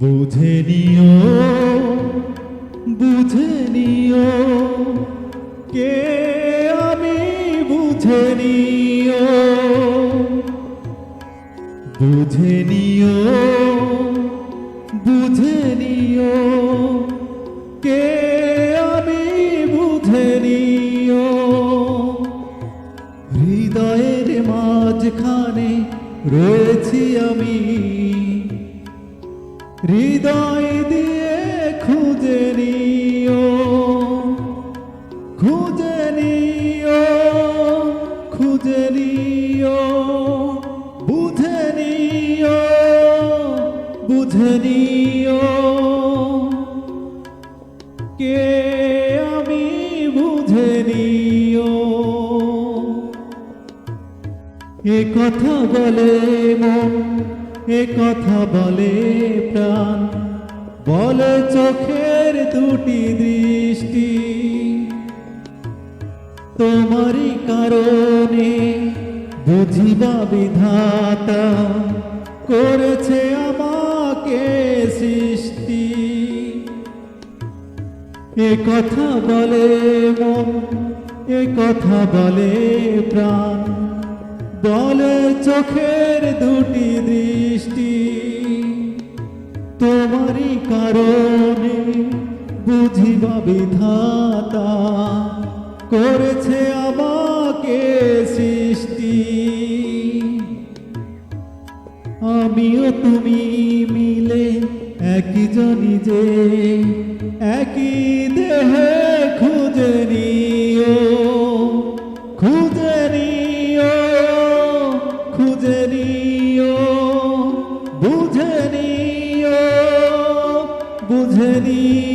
বুঝে নিও বুঝে নিও। কে আমি বুঝে নিও? বুঝে নিও বুঝে নিও। কে আমি বুঝে নিও? হৃদয়ের মাঝখানে রয়েছি আমি। হৃদয় দিয়ে খুঁজে নিও খুঁজে নিও খুঁজে নিও, বুঝে নিও বুঝে নিও। কে আমি বুঝে নিও? এ কথা বলে মন এ কথা বলে প্রাণ। বলে চোখের দুটি দৃষ্টি। তোমারই কারণে বুঝিবা বিধাতা, করেছে আমাকে সৃষ্টি। এ কথা বলে মন, এ কথা বলে প্রাণ। বলে চোখের দুটি কারণে বুঝিবা বিধাতা, করেছে আমাকে সৃষ্টি। আমিও তুমি মিলে একই জনি যে, একই দেহে খুঁজে নিও। খুঁজে বুঝে নিও